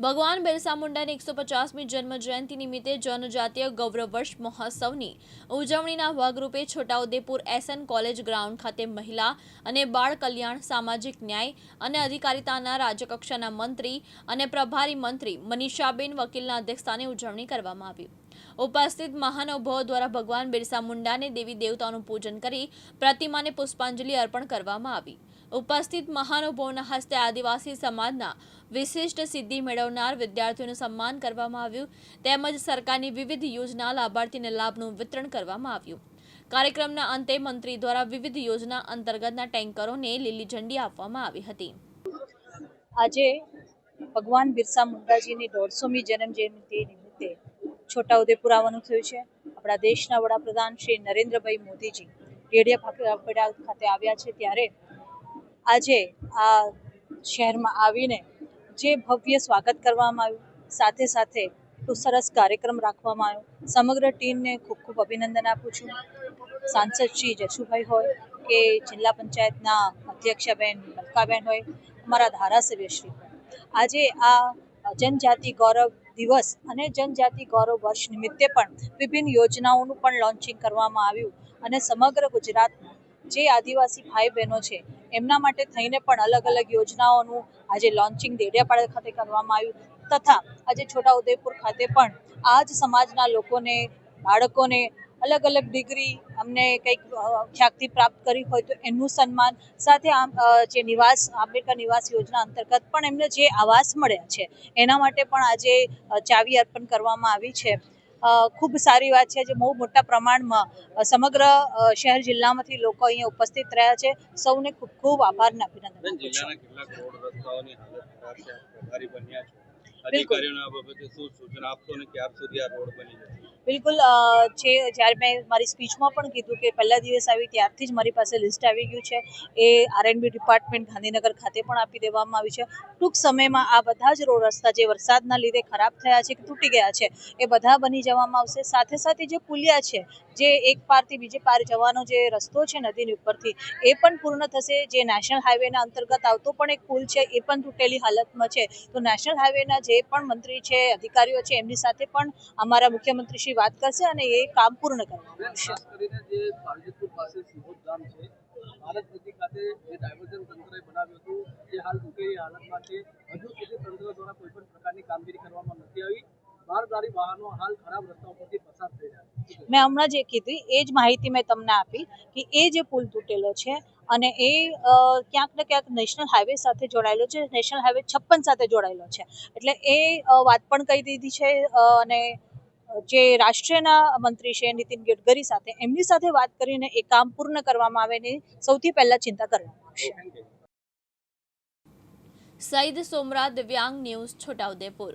ભગવાન બિરસા મુંડાની એકસો પચાસમી જન્મ જયંતિ નિમિત્તે જનજાતીય ગૌરવ વર્ષ મહોત્સવની ઉજવણીના ભાગરૂપે છોટાઉદેપુર એસએન કોલેજ ગ્રાઉન્ડ ખાતે મહિલા અને બાળ કલ્યાણ, સામાજિક ન્યાય અને અધિકારિતાના રાજ્યકક્ષાના મંત્રી અને પ્રભારી મંત્રી મનીષાબેન વકીલના અધ્યક્ષસ્થાને ઉજવણી કરવામાં આવી. ઉપસ્થિત મહાનુભાવો દ્વારા ભગવાન બિરસા મુંડાને દેવી દેવતાઓનું પૂજન કરી પ્રતિમાને પુષ્પાંજલિ અર્પણ કરવામાં આવી. ઉપસ્થિત મહાનુભાવોના હસ્તે આદિવાસી સમાજના વિશિષ્ટ સિદ્ધિ મેળવનાર વિદ્યાર્થીઓનું સન્માન કરવામાં આવ્યું. તેમજ સરકારની વિવિધ યોજના લાભાર્થીને લાભનું વિતરણ કરવામાં આવ્યું. કાર્યક્રમના અંતે મંત્રી દ્વારા વિવિધ યોજના અંતર્ગતના ટેન્કરોને લીલી ઝંડી આપવામાં આવી હતી. આજે ભગવાન બિરસા મુંડાજીની દોઢસોમી જન્મ જયંતિ નિમિત્તે છોટાઉદેપુર આવવાનું થયું છે. આપણા દેશના વડાપ્રધાન શ્રી નરેન્દ્રભાઈ મોદીજી ભાખડા ખાતે આવ્યા છે. ત્યારે આજે આ શહેરમાં આવીને જે ભવ્ય સ્વાગત કરવામાં આવ્યું. સાથે સાથે ખૂબ સરસ કાર્યક્રમ રાખવામાં આવ્યો. સમગ્ર ટીમને ખૂબ ખૂબ અભિનંદન આપું છું. સાંસદ શ્રી જશુભાઈ હોય કે જિલ્લા પંચાયતના અધ્યક્ષાબેન મલકાબેન હોય, અમારા ધારાસભ્ય શ્રી. આજે આ જનજાતિ ગૌરવ દિવસ અને જનજાતિ ગૌરવ વર્ષ નિમિત્તે પણ વિભિન્ન યોજનાઓનું પણ લોન્ચિંગ કરવામાં આવ્યું. અને સમગ્ર ગુજરાતમાં જે આદિવાસી ભાઈ બહેનો છે એમના માટે થઈને પણ અલગ અલગ યોજનાઓનું આજે લોન્ચિંગ દેડિયાપાડા ખાતે કરવામાં આવ્યું તથા આજે છોટાઉદેપુર ખાતે પણ આ જ સમાજના લોકોને, બાળકોને અલગ અલગ ડિગ્રી અમને કંઈક ખ્યાતિ પ્રાપ્ત કરી હોય તો એમનું સન્માન સાથે આમ જે નિવાસ, આંબેડકર નિવાસ યોજના અંતર્ગત પણ એમને જે આવાસ મળ્યા છે એના માટે પણ આજે ચાવી અર્પણ કરવામાં આવી છે. ખૂબ સારી વાત છે જે બહુ મોટા પ્રમાણમાં સમગ્ર શહેર જિલ્લામાંથી લોકો અહીંયા ઉપસ્થિત રહ્યા છે. સૌને ખૂબ ખૂબ આભાર અને અભિનંદન આપું છું. અધિકારીઓને બાબતે શું સૂચના આપશો અને ક્યાર સુધી આ રોડ બની જશે? બિલકુલ છે જ્યારે મેં મારી સ્પીચમાં પણ કીધું કે પહેલા દિવસ આવી ત્યારથી જ મારી પાસે લિસ્ટ આવી ગયું છે. એ આરએનબી ડિપાર્ટમેન્ટ ગાંધીનગર ખાતે પણ આપી દેવામાં આવી છે. ટૂંક સમયમાં આ બધા જ રોડ રસ્તા જે વરસાદના લીધે ખરાબ થયા છે કે તૂટી ગયા છે એ બધા બની જવામાં આવશે. સાથે સાથે જે પુલિયા છે જે એક પારથી બીજે પાર જવાનો જે રસ્તો છે નદીની ઉપરથી એ પણ પૂર્ણ થશે. જે નેશનલ હાઈવેના અંતર્ગત આવતો પણ એક પુલ છે એ પણ તૂટેલી હાલતમાં છે. તો નેશનલ હાઈવેના જે પણ મંત્રી છે અધિકારીઓ છે એમની સાથે પણ અમારા મુખ્યમંત્રી શ્રી વાત કરશે અને એ કામ પૂર્ણ કરવામાં આવશે ખાસ કરીને જે પાલનપુર પાસે સિહોદ ગામ ભારત નદી ખાતે જે ડાયવર્ઝન તંત્રએ બનાવ્યું હતું જે હાલ તૂટેલી હાલતમાં છે. હજુ સુધી તંત્ર દ્વારા કોઈ પણ પ્રકારની કામગીરી કરવામાં નથી આવી. વાહનો હાલ ખરાબ રસ્તા ઉપરથી પસાર થઈ રહ્યા છે મેં હમણાં જે કીધી, એ જ માહિતી મેં તમને આપી કે એ જે પુલ તૂટેલો છે અને એ ક્યાંક ને ક્યાંક નેશનલ હાઈવે સાથે જોડાયેલો છે, નેશનલ હાઈવે છપ્પન સાથે જોડાયેલો છે. એટલે એ વાત પણ કહી દીધી છે અને જે રાષ્ટ્રીયના મંત્રી છે નીતિન ગડકરી સાથે, એમની સાથે વાત કરીને એ કામ પૂર્ણ કરવામાં આવે એની સૌથી પહેલા ચિંતા કરવામાં આવશે. સઈદ સોમરા દિવ્યાંગ ન્યૂઝ છોટાઉદેપુર.